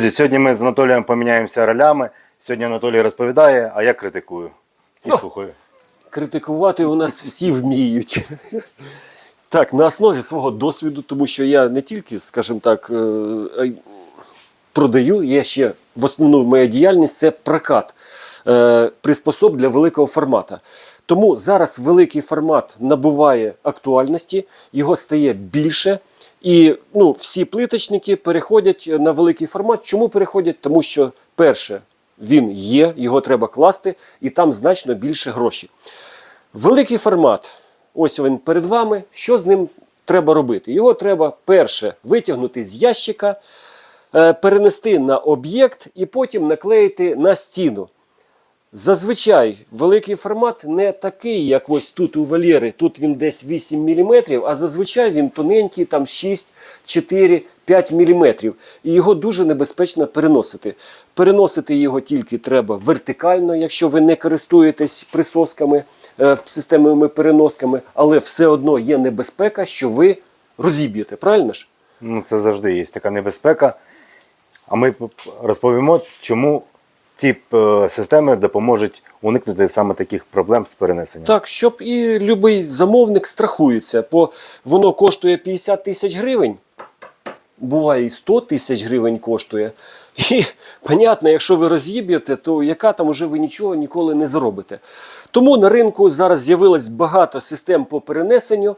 Друзі, Сьогодні ми з Анатолієм поміняємося ролями. Сьогодні Анатолій розповідає, а я критикую. І слухаю. Критикувати у нас всі вміють. Так, на основі свого досвіду, тому що я не тільки, скажімо так, е, е, продаю, я ще в основному моя діяльність це прокат е, приспособ для великого формату. Тому зараз великий формат набуває актуальності, його стає більше. І ну, всі плиточники переходять на великий формат. Чому переходять? Тому що, перше, він є, його треба класти, і там значно більше грошей. Великий формат. Ось він перед вами. Що з ним треба робити? Його треба перше витягнути з ящика, е, перенести на об'єкт і потім наклеїти на стіну. Зазвичай великий формат не такий, як ось тут у Валєри. Тут він десь 8 мм, а зазвичай він тоненький, там 6, 4, 5 мм. І його дуже небезпечно переносити. Переносити його тільки треба вертикально, якщо ви не користуєтесь присосками, е, системними переносками, але все одно є небезпека, що ви розіб'єте. Правильно ж? Ну, це завжди є така небезпека. А ми розповімо, чому ці е, системи допоможуть уникнути саме таких проблем з перенесенням. Так, щоб і будь-який замовник страхується, бо воно коштує 50 тисяч гривень, буває і 100 тисяч гривень коштує. І, понятно, якщо ви роз'їб'єте, то яка там уже ви нічого ніколи не заробите. Тому на ринку зараз з'явилось багато систем по перенесенню.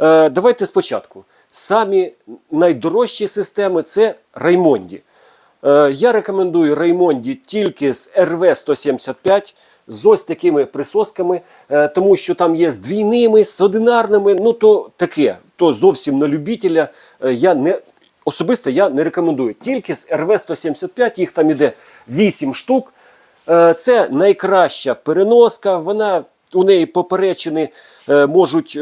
Е, давайте спочатку. Самі найдорожчі системи це Раймонді. Е, Я рекомендую Раймонді тільки з РВ-175 з ось такими присосками, е, тому що там є з двійними, з одинарними, ну то таке, то зовсім на любителя. Е, Я не, особисто я не рекомендую. Тільки з РВ-175, їх там іде 8 штук. Це найкраща переноска, вона у неї поперечини можуть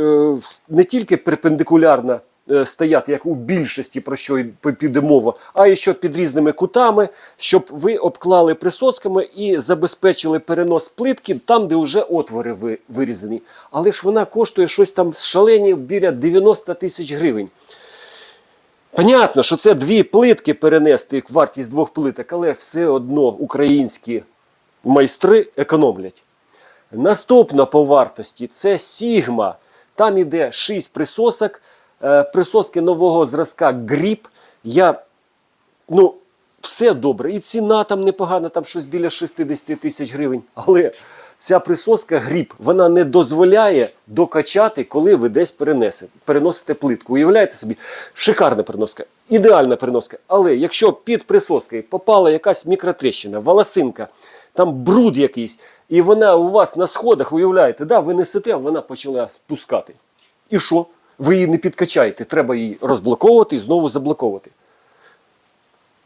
не тільки перпендикулярно е, стояти, як у більшості, про що піде мова, а і що під різними кутами, щоб ви обклали присосками і забезпечили перенос плитки там, де вже отвори вирізані. Але ж вона коштує щось там шалені біля 90 тисяч гривень. Понятно, що це дві плитки перенести, вартість двох плиток, але все одно українські майстри економлять. Наступна по вартості це Сігма. Там іде 6 присосок, е, присоски нового зразка Гріп. Я, ну, все добре. І ціна там непогана, там щось біля 60 тисяч гривень. Але ця присоска гріб, вона не дозволяє докачати, коли ви десь перенесете, переносите плитку. Уявляєте собі, шикарна переноска, ідеальна переноска. Але якщо під присоскою попала якась мікротрещина, волосинка, там бруд якийсь, і вона у вас на сходах, уявляєте, да, ви несете, а вона почала спускати. І що? Ви її не підкачаєте, треба її розблоковувати і знову заблоковувати.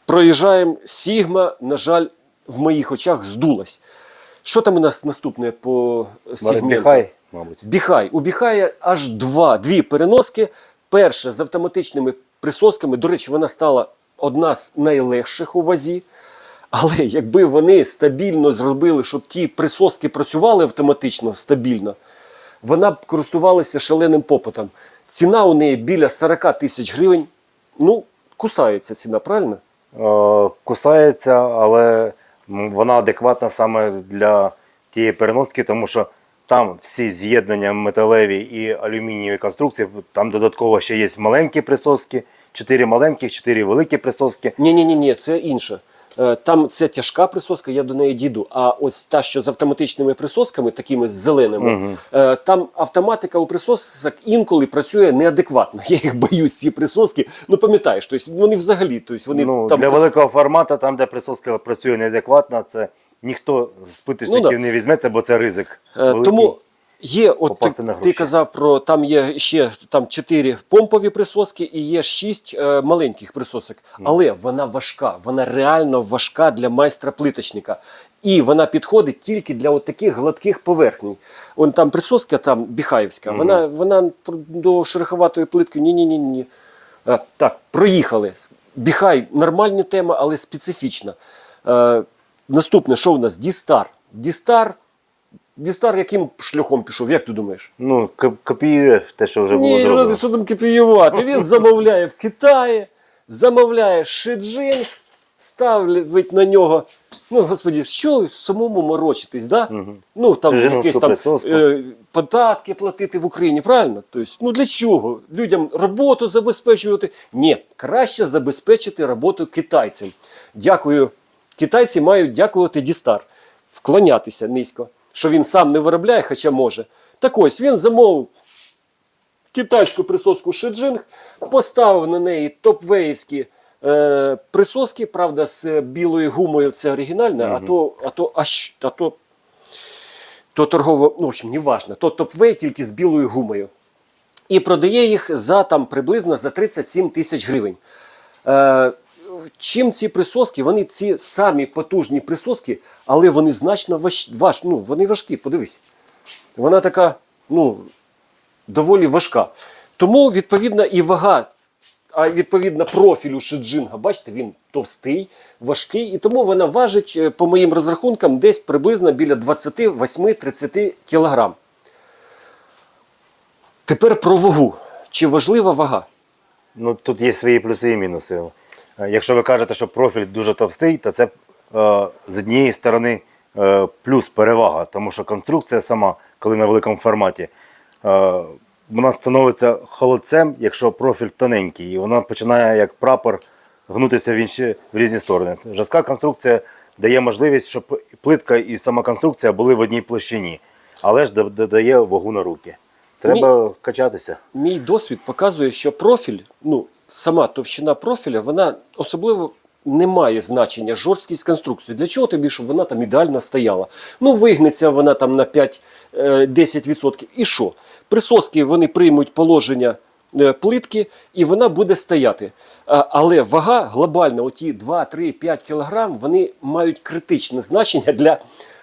Проїжджаємо Сігма, на жаль, в моїх очах здулась. Що там у нас наступне по сегменту? Біхай, мабуть. Біхай. У Біхая аж два, дві переноски. Перша з автоматичними присосками. До речі, вона стала одна з найлегших у вазі. Але якби вони стабільно зробили, щоб ті присоски працювали автоматично стабільно, вона б користувалася шаленим попитом. Ціна у неї біля 40 тисяч гривень. Ну, кусається ціна, правильно? Е, Кусається, але вона адекватна саме для тієї переноски, тому що там всі з'єднання металеві і алюмінієві конструкції, там додатково ще є маленькі присоски, чотири маленьких, чотири великі присоски. Ні, ні, ні, ні, це інше. Е, Там це тяжка присоска, я до неї дійду. А ось та, що з автоматичними присосками, такими зеленими, е, там автоматика у присосок інколи працює неадекватно. Я їх боюсь, ці присоски. Ну пам'ятаєш, тобто вони взагалі, тобто вони Ну, там для великого формату, там, де присоска працює неадекватно, це ніхто з плиточників Ну, да. не візьметься, бо це ризик. Е, великий. Тому є, от ти, ти казав про там є ще там чотири помпові присоски і є шість е, маленьких присосок. Але вона важка, вона реально важка для майстра плиточника. І вона підходить тільки для от таких гладких поверхній. Он там присоска, там біхаївська, вона, вона до шероховатої плитки. Ні, ні, ні, ні. Е, так, проїхали. Біхай нормальна тема, але специфічна. Е, наступне, що у нас? Дістар. Дістар. Дістар яким шляхом пішов, як ти думаєш? Ну, копіює те, що вже було Ні, зроблено. там копіювати. Він замовляє в Китаї, замовляє Шиджин, ставлять на нього. Ну, господі, що самому морочитись, да? Ну, там Шижиновську якісь там е, податки платити в Україні, правильно? Тобто, ну для чого? Людям роботу забезпечувати? Ні, краще забезпечити роботу китайцям. Дякую. Китайці мають дякувати Дістар, вклонятися низько, що він сам не виробляє, хоча може. Так ось він замовив китайську присоску Шиджинг, поставив на неї топвеївські е, присоски, правда, з білою гумою це оригінальне, а то, а то, а, а то, то торгово, ну, в общем, не важно, то топвей тільки з білою гумою. І продає їх за там приблизно за 37 тисяч гривень. Е, чим ці присоски? Вони ці самі потужні присоски, але вони значно важ, важ, ну, вони важкі, подивись. Вона така, ну, доволі важка. Тому, відповідно, і вага, а відповідно профілю шиджинга, бачите, він товстий, важкий, і тому вона важить, е, по моїм розрахункам, десь приблизно біля 28-30 кг. Тепер про вагу. Чи важлива вага? Ну, тут є свої плюси і мінуси. Е, Якщо ви кажете, що профіль дуже товстий, то це е, з однієї сторони е, плюс перевага, тому що конструкція сама, коли на великому форматі, вона становиться холодцем, якщо профіль тоненький, і вона починає як прапор гнутися в інші в різні сторони. Жорстка конструкція дає можливість, щоб плитка і сама конструкція були в одній площині, але ж додає вагу на руки. Треба качатися. Мій досвід показує, що профіль, ну, сама товщина профіля, вона особливо не має значення жорсткість конструкції. Для чого тобі, щоб вона там ідеально стояла? Ну, вигнеться вона там на 5-10%. І що? Присоски вони приймуть положення е, плитки, і вона буде стояти. Але вага глобальна, оті 2, 3, 5 кг, вони мають критичне значення для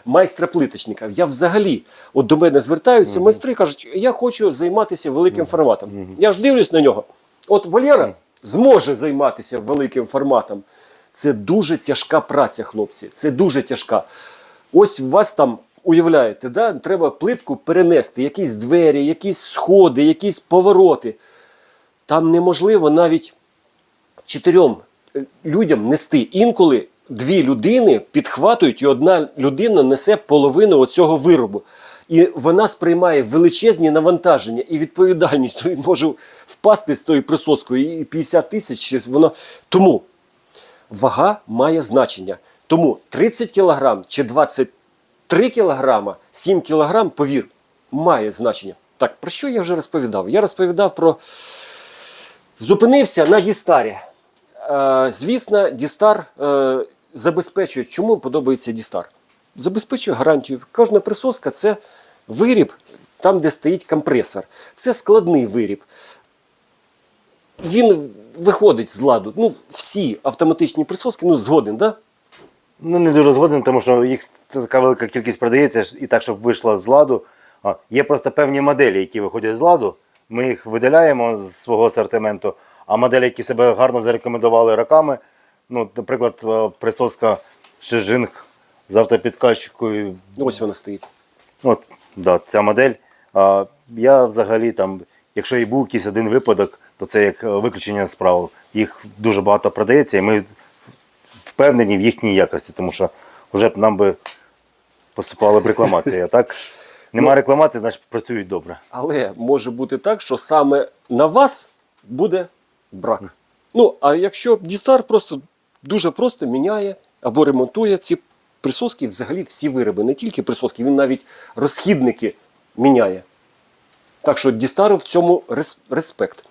майстра плиточника. Я взагалі, от до мене звертаються майстри, кажуть, я хочу займатися великим форматом. Я ж дивлюсь на нього. От Валера зможе займатися великим форматом. Це дуже тяжка праця, хлопці. Це дуже тяжка. Ось вас там, уявляєте, да? треба плитку перенести, якісь двері, якісь сходи, якісь повороти. Там неможливо навіть чотирьом е, людям нести. Інколи дві людини підхватують, і одна людина несе половину оцього виробу. І вона сприймає величезні навантаження і відповідальність. То він може впасти з тою присоскою і 50 тисяч. Воно... Тому вага має значення. Тому 30 кг чи 23 кг, 7 кг, повір, має значення. Так, про що я вже розповідав? Я розповідав про Зупинився на Дістарі. Е, звісно, Дістар е, забезпечує. Чому подобається Дістар? Забезпечує гарантію. Кожна присоска це виріб, там, де стоїть компресор. Це складний виріб. Він виходить з ладу. Ну, всі автоматичні присоски, ну, згоден, да? Ну, не дуже згоден, тому що їх така велика кількість продається і так, щоб вийшла з ладу. А, є просто певні моделі, які виходять з ладу. Ми їх видаляємо з свого асортименту, а моделі, які себе гарно зарекомендували роками, ну, наприклад, е, присоска Шижинг з автопідкачкою. Ось вона стоїть. От, да, ця модель. А, я взагалі там, якщо і був якийсь один випадок, то це як е, виключення з правил. Їх дуже багато продається, і ми впевнені в їхній якості, тому що вже б нам би поступала б рекламація. Так нема рекламації, значить працюють добре. Але може бути так, що саме на вас буде брак. Ну, а якщо Дістар просто дуже просто міняє або ремонтує ці присоски, взагалі всі вироби, не тільки присоски, він навіть розхідники міняє. Так що Дістару в цьому респект.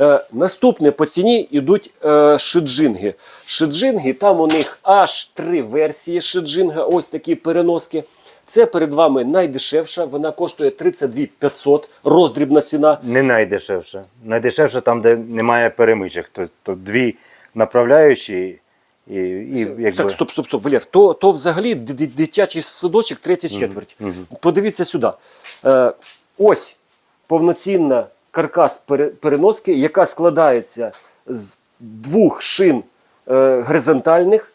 Е, наступне по ціні йдуть е, шиджинги. Шиджинги, там у них аж три версії шиджинга, ось такі переноски. Це перед вами найдешевша, вона коштує 32 500, роздрібна ціна. Не найдешевше. Найдешевше там, де немає перемичок. Тобто дві направляючі і, і якби. Так, стоп, стоп, стоп, Валер, то, то взагалі ди- ди- дитячий садочок, третя четверть. Подивіться сюди. Е, ось повноцінна каркас переноски, яка складається з двох шин е, горизонтальних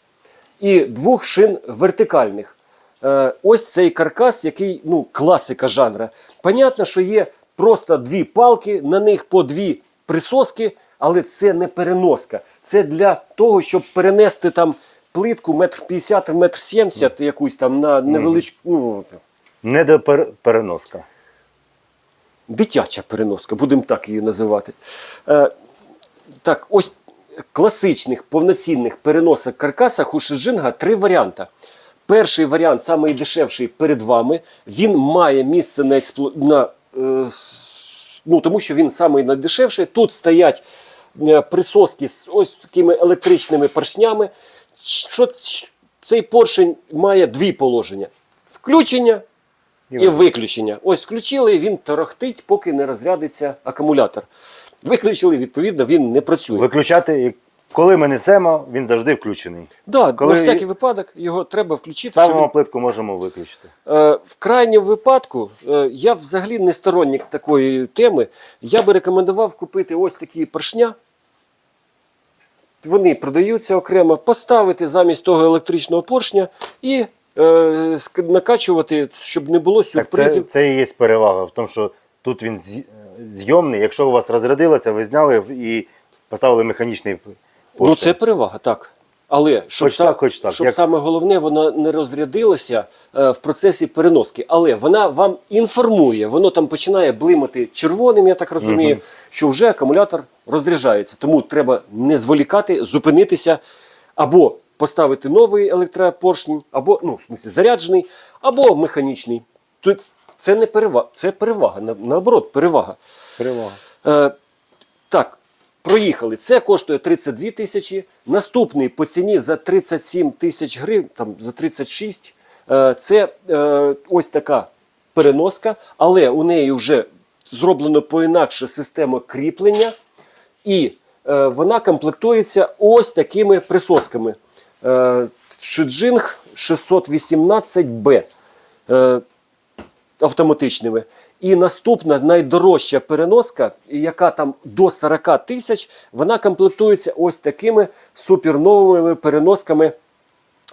і двох шин вертикальних. Е, ось цей каркас, який ну, класика жанра. Понятно, що є просто дві палки, на них по дві присоски, але це не переноска. Це для того, щоб перенести там плитку метр п'ятдесят, метр сімдесят якусь там на невеличку. Ну, Не до пер- переноска. дитяча переноска, будемо так її називати. Е, так, ось класичних повноцінних переносок каркасах у Шиджинга три варіанти. Перший варіант, найдешевший перед вами, він має місце на експло... на, е, с- ну, тому що він самий найдешевший. Тут стоять присоски з ось такими електричними поршнями. Що цей поршень має дві положення: включення і виключення. Ось включили, і він торохтить, поки не розрядиться акумулятор. Виключили, відповідно, він не працює. Виключати, коли ми несемо, він завжди включений. Да, Коли на всякий випадок його треба включити. Ставимо щоб плитку, можемо виключити. Е, в крайньому випадку, е, я взагалі не сторонник такої теми. Я би рекомендував купити ось такі поршня. Вони продаються окремо, поставити замість того електричного поршня і е, накачувати, щоб не було Так це, сюрпризів. це і є перевага в тому, що тут він зйомний. Якщо у вас розрядилося, ви зняли і поставили механічний Ну, це перевага, так. Але щоб, Хоч так, хоч так. щоб Як- саме головне, вона не розрядилася е, в процесі переноски. Але вона вам інформує, воно там починає блимати червоним, я так розумію, що вже акумулятор розряджається. Тому треба не зволікати, зупинитися або поставити новий електропоршень, або ну, в смысле, заряджений, або механічний. Тут це не перевага, це перевага, наоборот, перевага. Перевага. Е, так, проїхали. Це коштує 32 тисячі. Наступний по ціні за 37 тисяч гривень, там за 36. Е, це е, ось така переноска, але у неї вже зроблено поінакше система кріплення. І е, вона комплектується ось такими присосками. Шиджинг 618B. Е, автоматичними. І наступна найдорожча переноска, яка там до 40 тисяч, вона комплектується ось такими суперновими переносками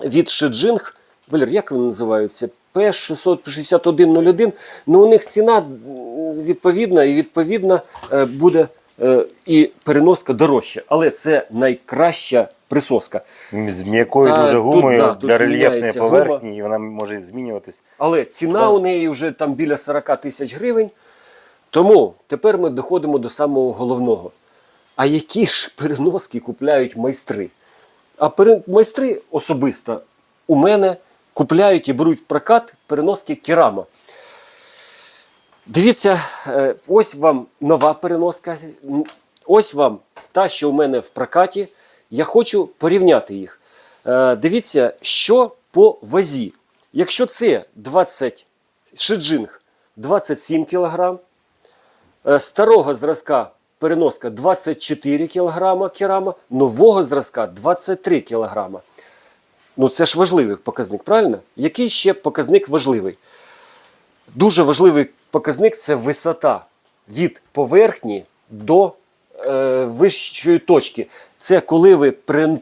від Шеджинг. Валер, як вони називаються? P66101. Ну, у них ціна відповідна, і відповідно е, буде е, і переноска дорожча. Але це найкраща присоска. З м'якою Та, дуже тут, гумою да, тут для рельєфної міняється поверхні, і вона може змінюватись. Але ціна у неї вже там біля 40 тисяч гривень. Тому тепер ми доходимо до самого головного. А які ж переноски купляють майстри? А пере... майстри особисто у мене купляють і беруть в прокат переноски керама. Дивіться, е, ось вам нова переноска. Ось вам та, що у мене в прокаті. Я хочу порівняти їх. Е, Дивіться, що по вазі. Якщо це 20 шиджинг 27 кг, е, старого зразка переноска 24 кг керама, нового зразка 23 кг. Ну це ж важливий показник, правильно? Який ще показник важливий? Дуже важливий показник це висота від поверхні до е, вищої точки. Це коли ви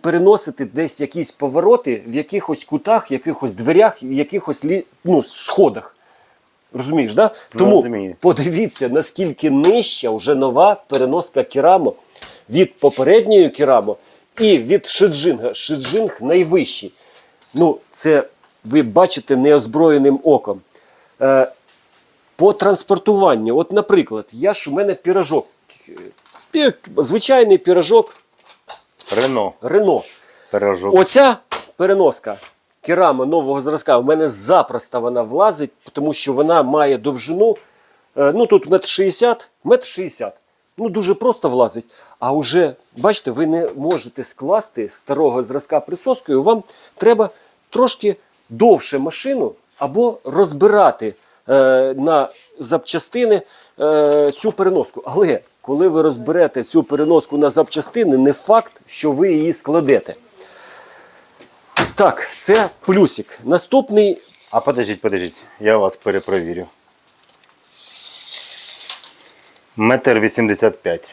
переносите десь якісь повороти в якихось кутах, якихось дверях, в якихось лі, ну, сходах. Розумієш, да? Тому розумію. подивіться, наскільки нижча вже нова переноска керамо від попередньої керамо і від шиджинга. Шиджинг найвищий. Ну, це ви бачите неозброєним оком. Е, по транспортуванню, от, наприклад, я ж у мене пірожок. Звичайний пірожок Рено, Рено. пирожок. Оця переноска керама нового зразка у мене запросто вона влазить, тому що вона має довжину. е, Ну тут метр шістдесят, метр шістдесят. Ну дуже просто влазить. А вже, бачите, ви не можете скласти старого зразка присоскою. Вам треба трошки довше машину або розбирати е, на запчастини е, цю переноску. Але коли ви розберете цю переноску на запчастини, не факт, що ви її складете. Так, це плюсик. Наступний А подождіть, подождіть, я вас перепровірю. Метр вісімдесят п'ять.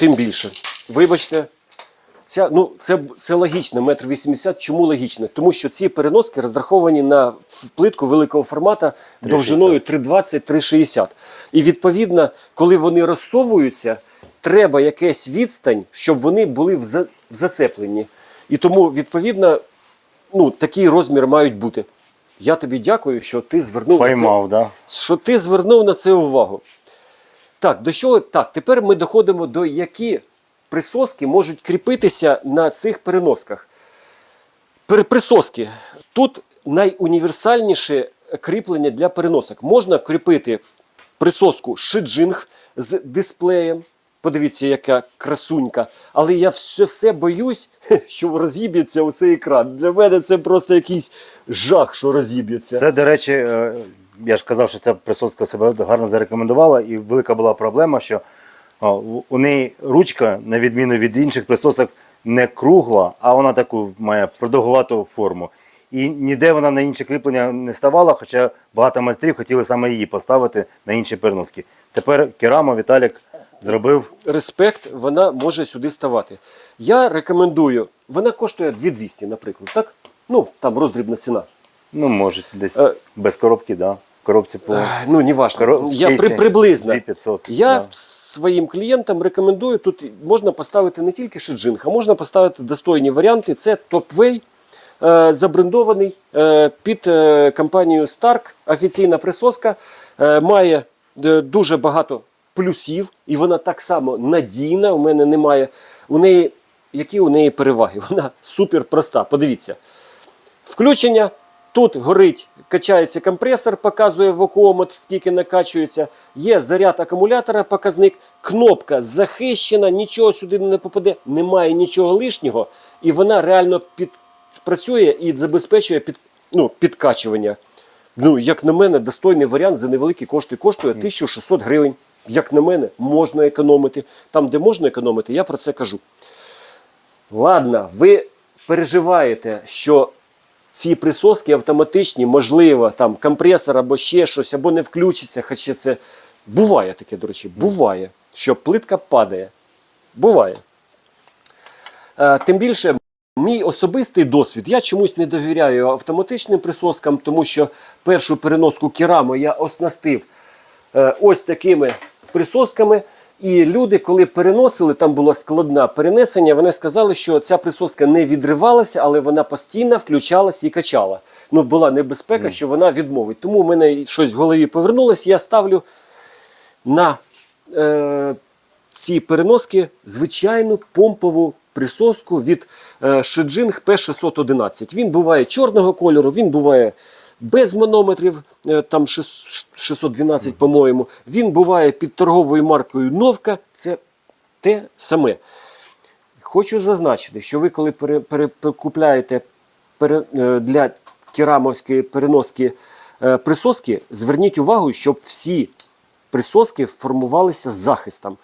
тим більше. Вибачте, ця, ну, це, це логічно, метр вісімдесят. Чому логічно? Тому що ці переноски розраховані на плитку великого формату довжиною 3,20-3,60. І відповідно, коли вони розсовуються, треба якась відстань, щоб вони були в за- в зацеплені. І тому, відповідно, ну, такий розмір мають бути. Я тобі дякую, що ти звернув на це да? що ти звернув на це увагу. Так, до чого? Так, тепер ми доходимо до які присоски можуть кріпитися на цих переносках. Присоски. Тут найуніверсальніше кріплення для переносок. Можна кріпити присоску шиджинг з дисплеєм. Подивіться, яка красунька. Але я все, все боюсь, що розіб'ється оцей екран. Для мене це просто якийсь жах, що розіб'ється. Це, до речі, е, я ж казав, що ця присоска себе гарно зарекомендувала, і велика була проблема, що у- неї ручка, на відміну від інших присосок, не кругла, а вона таку має продовгувату форму. І ніде вона на інші кріплення не ставала, хоча багато майстрів хотіли саме її поставити на інші переноски. Тепер Керамо Віталік зробив респект, вона може сюди ставати. Я рекомендую, вона коштує 2200, наприклад, так? Ну, там роздрібна ціна. Ну, може, десь Е. без коробки, да. Коробці по Ну, не важно. Коро- Я при, приблизно. 2500, Я да. своїм клієнтам рекомендую, тут можна поставити не тільки шиджинг, а можна поставити достойні варіанти. Це топвей, е, забрендований е, під е, компанією Stark. Офіційна присоска е, має е, дуже багато плюсів, і вона так само надійна. У мене немає. У неї, які у неї переваги? Вона супер проста. Подивіться. Включення. Тут горить, качається компресор, показує вакуометр, скільки накачується. Є заряд акумулятора, показник. Кнопка захищена, нічого сюди не попаде, немає нічого лишнього. І вона реально під, працює і забезпечує під, ну, підкачування. Ну, як на мене, достойний варіант за невеликі кошти коштує 1600 гривень. Як на мене, можна економити. Там, де можна економити, я про це кажу. Ладно, ви переживаєте, що ці присоски автоматичні, можливо, там компресор або ще щось, або не включиться, хоча це буває таке, до речі, буває, що плитка падає. Буває. Е, Тим більше, мій особистий досвід, я чомусь не довіряю автоматичним присоскам, тому що першу переноску кераму я оснастив е, ось такими присосками. І люди, коли переносили, там було складне перенесення, вони сказали, що ця присоска не відривалася, але вона постійно включалася і качала. Ну, була небезпека, що вона відмовить. Тому в мене щось в голові повернулося, я ставлю на е, ці переноски звичайну помпову присоску від е, Shijing P611. Він буває чорного кольору, він буває без манометрів, е, там 612, по-моєму. Він буває під торговою маркою Новка. Це те саме. Хочу зазначити, що ви, коли пере, пере, купляєте пере, е, для керамовської переноски е, присоски, зверніть увагу, щоб всі присоски формувалися захистом.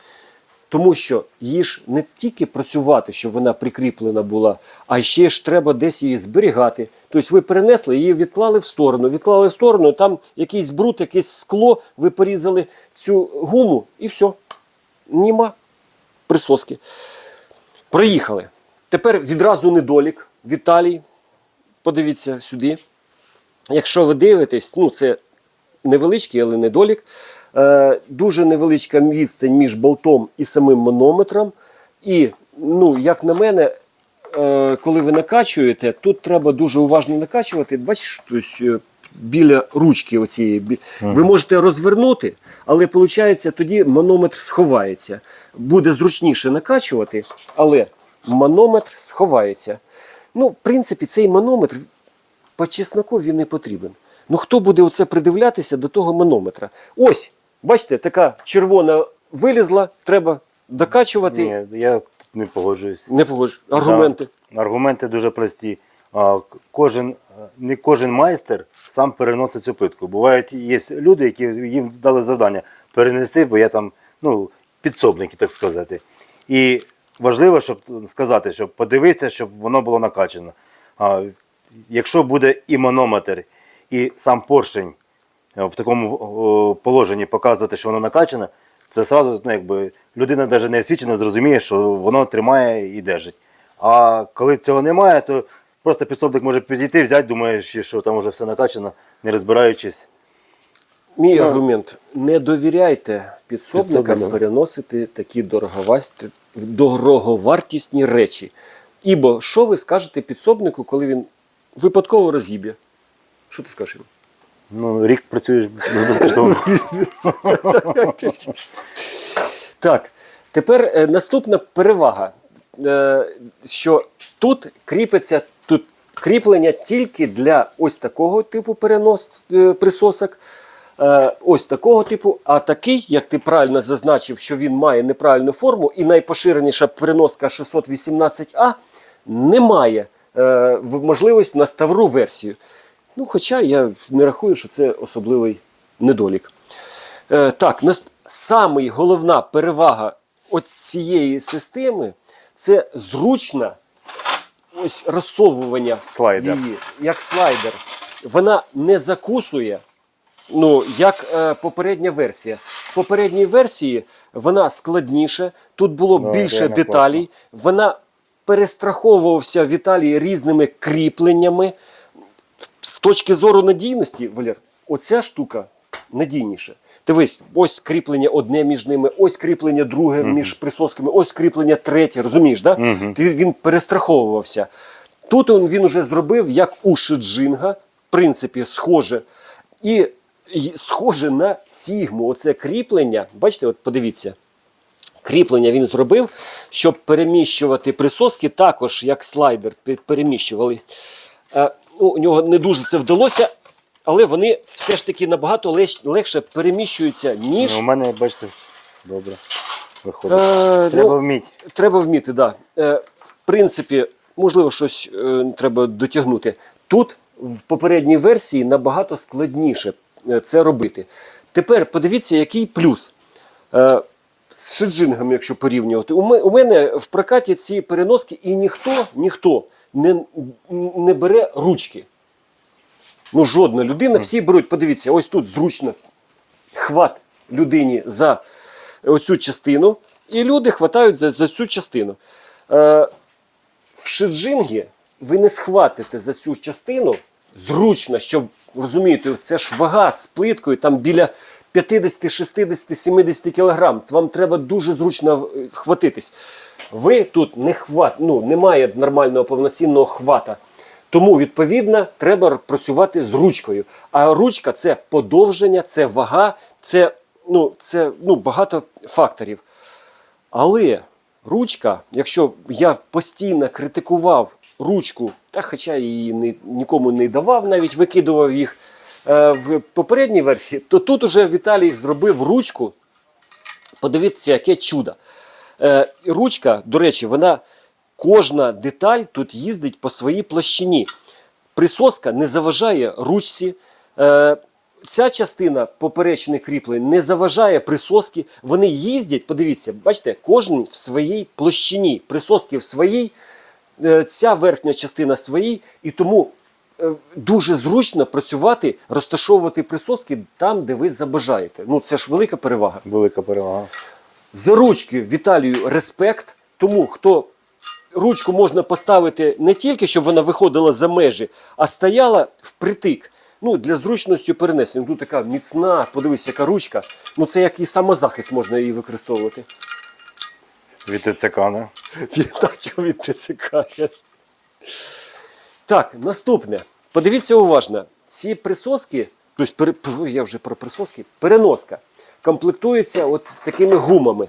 Тому що її ж не тільки працювати, щоб вона прикріплена була, а ще ж треба десь її зберігати. Тобто ви перенесли, її відклали в сторону, відклали в сторону, там якийсь бруд, якесь скло, ви порізали цю гуму і все. Нема присоски. Проїхали. Тепер відразу недолік. Віталій, подивіться сюди. Якщо ви дивитесь, ну це невеличкий, але недолік. Е, дуже невеличка відстань між болтом і самим манометром. І, ну, як на мене, е, коли ви накачуєте, тут треба дуже уважно накачувати. Бачиш, тобто, е, біля ручки оцієї. бі- Ви можете розвернути, але виходить, тоді манометр сховається. Буде зручніше накачувати, але манометр сховається. Ну, в принципі, цей манометр по чесноку він не потрібен. Ну хто буде оце придивлятися до того манометра? Ось, бачите, така червона вилізла, треба докачувати. Ні, я тут не погоджуюсь. Не погоджу. Аргументи. Да, аргументи дуже прості. А, Кожен, не кожен майстер сам переносить цю плитку. Бувають є люди, які їм дали завдання перенеси, бо я там ну, підсобники, так сказати. І важливо, щоб сказати, щоб подивитися, щоб воно було накачано. А, якщо буде і манометр, і сам поршень в такому положенні показувати, що воно накачане, це сразу, ну, якби, людина навіть не освічена, зрозуміє, що воно тримає і держить. А коли цього немає, то просто підсобник може підійти, взяти, думає, що там вже все накачано, не розбираючись. Мій аргумент: не довіряйте підсобникам Підсобникам. переносити такі дороговасті- дороговартісні речі. Ібо що ви скажете підсобнику, коли він випадково роз'їб'є? Що ти скажеш? йому? Ну, рік працюєш безкоштовно. Так, тепер е, наступна перевага, е, що тут кріпиться тут кріплення тільки для ось такого типу перенос е, присосок. Ось такого типу, а такий, як ти правильно зазначив, що він має неправильну форму, і найпоширеніша переноска 618А не має можливості на ставру версію. Ну, хоча я не рахую, що це особливий недолік. Е, так, нас, самий головна перевага цієї системи це зручна ось розсовування Слайдер. її, як слайдер. Вона не закусує, ну, як е, попередня версія. В попередній версії вона складніша, тут було Ну, більше деталей, вона перестраховувався в Італії різними кріпленнями. Точки зору надійності, Валер, оця штука надійніша. Дивись, ось кріплення одне між ними, ось кріплення друге між присосками, ось кріплення третє. Розумієш, да? Ти, він перестраховувався. Тут він, він уже зробив, як у Шиджинга, в принципі, схоже. І, і схоже на Сігму. Оце кріплення. Бачите, от подивіться. Кріплення він зробив, щоб переміщувати присоски, також як слайдер переміщували. Ну, у нього не дуже це вдалося, але вони все ж таки набагато лег- легше переміщуються, ніж. Ну, у мене, бачите, добре виходить. Е, Треба ну, вміти. Треба вміти, так. Да. Е, в принципі, можливо, щось е, треба дотягнути. Тут в попередній версії набагато складніше е, це робити. Тепер подивіться, який плюс. Е, з шиджингом, якщо порівнювати. У мене в прокаті ці переноски, і ніхто, ніхто не, не бере ручки. Ну, жодна людина, всі беруть, подивіться, ось тут зручно хват людині за оцю частину, і люди хватають за, за цю частину. Е, в шиджингі ви не схватите за цю частину зручно, щоб розумієте, це ж вага з плиткою там біля 50, 60, 70 кг. Вам треба дуже зручно е, вхватитись. Ви тут не хват, ну, немає нормального повноцінного хвата. Тому, відповідно, треба працювати з ручкою. А ручка це подовження, це вага, це, ну, це ну, багато факторів. Але ручка, якщо я постійно критикував ручку, та хоча її не, нікому не давав, навіть викидував їх е, в попередній версії, то тут уже Віталій зробив ручку. Подивіться, яке чудо. Е, ручка, до речі, вона кожна деталь тут їздить по своїй площині. Присоска не заважає ручці. Е, ця частина поперечних кріплень не заважає присоски. Вони їздять, подивіться, бачите, кожен в своїй площині. Присоски в своїй, е, ця верхня частина своїй, і тому е, дуже зручно працювати, розташовувати присоски там, де ви забажаєте. Ну це ж велика перевага. Велика перевага. За ручки Віталію респект. Тому хто ручку можна поставити не тільки, щоб вона виходила за межі, а стояла впритик. Ну, для зручності перенесення. Тут така міцна, подивись, яка ручка. Ну, це як і самозахист можна її використовувати. Від ТЦК, не? Віддача від ТЦК. Так, наступне. Подивіться уважно. Ці присоски, тобто я вже про присоски, переноска, комплектується от такими гумами.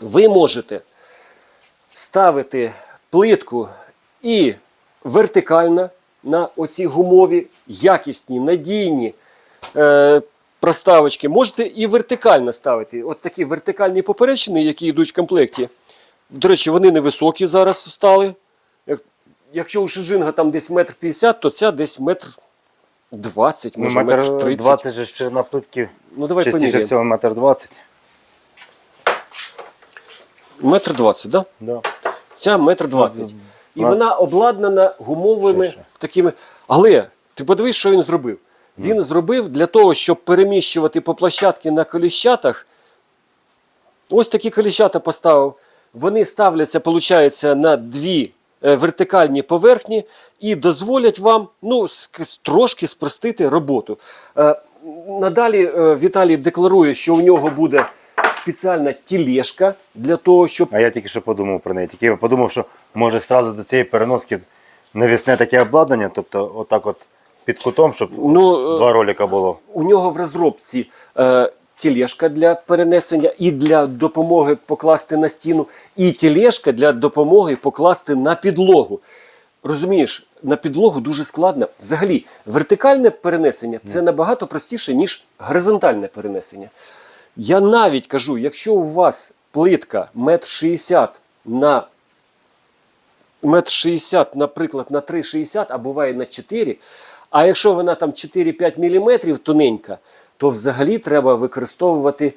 Ви можете ставити плитку і вертикально на оці гумові, якісні, надійні е, проставочки. Можете і вертикально ставити. От такі вертикальні поперечини, які йдуть в комплекті. До речі, вони невисокі зараз стали. Як- Якщо у Шижинга там десь метр п'ятдесят, то ця десь метр двадцять, Ну, може метр метр тридцять. 20 же ще на плитки. Ну, давай Частіше поміряємо. всього метр 20. Метр двадцять, так? Да? Да. Ця метр двадцять. І Ну, вона обладнана гумовими ще. такими. Але ти подивись, що він зробив. Він зробив для того, щоб переміщувати по площадці на коліщатах. Ось такі коліщата поставив. Вони ставляться, виходить, на дві вертикальні поверхні і дозволять вам ну, трошки спростити роботу. Е, надалі е, Віталій декларує, що у нього буде спеціальна тілешка для того, щоб А я тільки що подумав про неї. Тільки я подумав, що може зразу до цієї переноски навісне таке обладнання, тобто отак от під кутом, щоб Ну, е, два ролика було. у нього в розробці е, тілешка для перенесення і для допомоги покласти на стіну, і тілешка для допомоги покласти на підлогу. Розумієш, на підлогу дуже складно. Взагалі, вертикальне перенесення це набагато простіше, ніж горизонтальне перенесення. Я навіть кажу, якщо у вас плитка 1,60 на метр 60, наприклад, на 3,60, а буває на 4. А якщо вона там 4-5 мм тоненька, то взагалі треба використовувати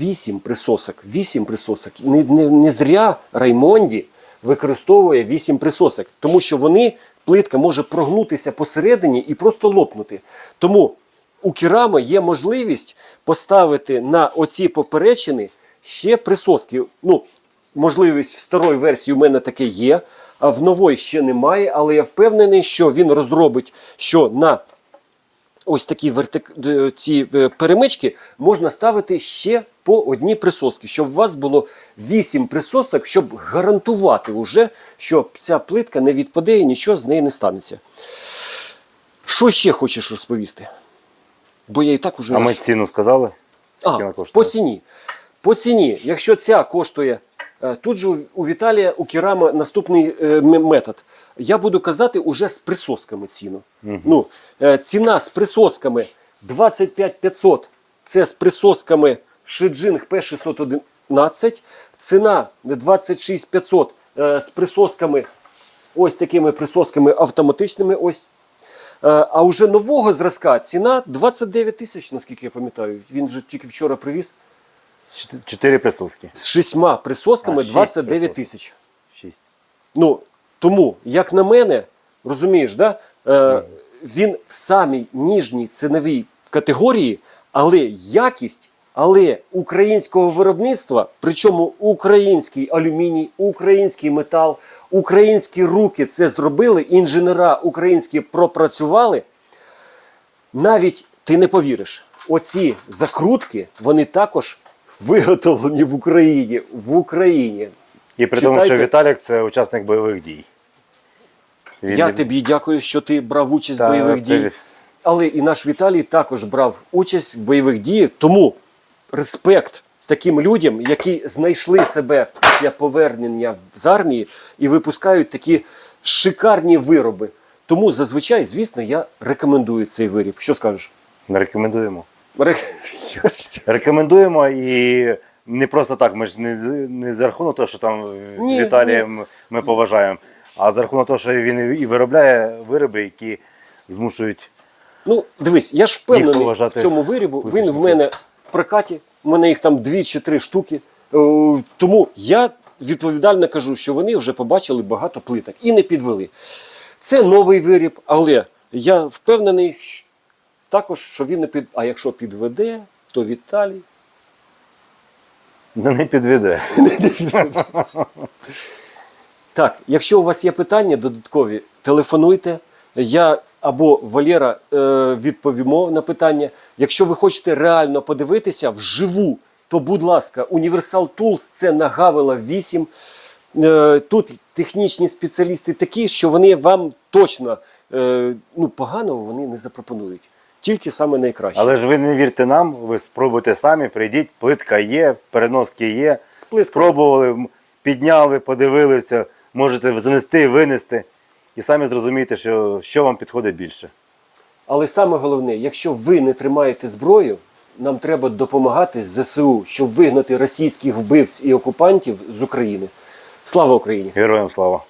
8 присосок. 8 присосок. Не, не, не зря Раймонді використовує 8 присосок, тому що вони, плитка може прогнутися посередині і просто лопнути. Тому у керама є можливість поставити на оці поперечини ще присоски. Ну, можливість в старої версії у мене таке є, а в нової ще немає, але я впевнений, що він розробить, що на ось такі вертик... е, ці е, перемички можна ставити ще по одній присоски, щоб у вас було 8 присосок, щоб гарантувати уже, що ця плитка не відпаде і нічого з неї не станеться. Що ще хочеш розповісти? Бо я і так уже А ми ціну сказали? а, по ціні. По ціні, якщо ця коштує, тут же у- Віталія у Керама наступний е, метод. Я буду казати уже з присосками ціну. Ну, е, ціна з присосками 25 500, це з присосками Shijing P611. Ціна 26 500 е, з присосками, ось такими присосками автоматичними. Ось Е, А уже нового зразка ціна 29 тисяч, наскільки я пам'ятаю. Він же тільки вчора привіз. Чот- Чотири присоски. З шістьма присосками А, 29 тисяч. Шість. Ну, тому, як на мене, розумієш, да? е, він в самій ніжній ціновій категорії, але якість, але українського виробництва, причому український алюміній, український метал, українські руки це зробили, інженера українські пропрацювали. Навіть ти не повіриш, оці закрутки, вони також виготовлені в Україні. В Україні. І при тому, що. Віталік це учасник бойових дій. Він Я тобі дякую, що ти брав участь Та, в бойових це- діях. Але і наш Віталій також брав участь в бойових діях. Тому респект таким людям, які знайшли себе після повернення з армії і випускають такі шикарні вироби. Тому зазвичай, звісно, я рекомендую цей виріб. Що скажеш? Ми рекомендуємо. Рек- Рекомендуємо і не просто так. Ми ж не, не за рахунок того, що там Ні, Віталія ми- ми поважаємо, а за рахунок того, що він і виробляє вироби, які змушують. Ну, дивись, я ж впевнений в цьому вирібу. Він в мене в прокаті, в мене їх там дві чи три штуки. Е, Тому я відповідально кажу, що вони вже побачили багато плиток і не підвели. Це новий виріб, але я впевнений щ- також, що він не під. А якщо підведе, то Віталій. Не підведе. Так, якщо у вас є питання додаткові, телефонуйте. Я або Валера е, відповімо на питання. Якщо ви хочете реально подивитися вживу, то будь ласка, Universal Tools це на Гавела 8. Е, тут технічні спеціалісти такі, що вони вам точно е, ну, поганого вони не запропонують. Тільки саме найкраще. Але ж ви не вірте нам, ви спробуйте самі, прийдіть, плитка є, переноски є. Спробували, підняли, подивилися, можете занести, винести. І самі зрозумієте, що, що вам підходить більше. Але саме головне, якщо ви не тримаєте зброю, нам треба допомагати ЗСУ, щоб вигнати російських вбивць і окупантів з України. Слава Україні! Героям слава!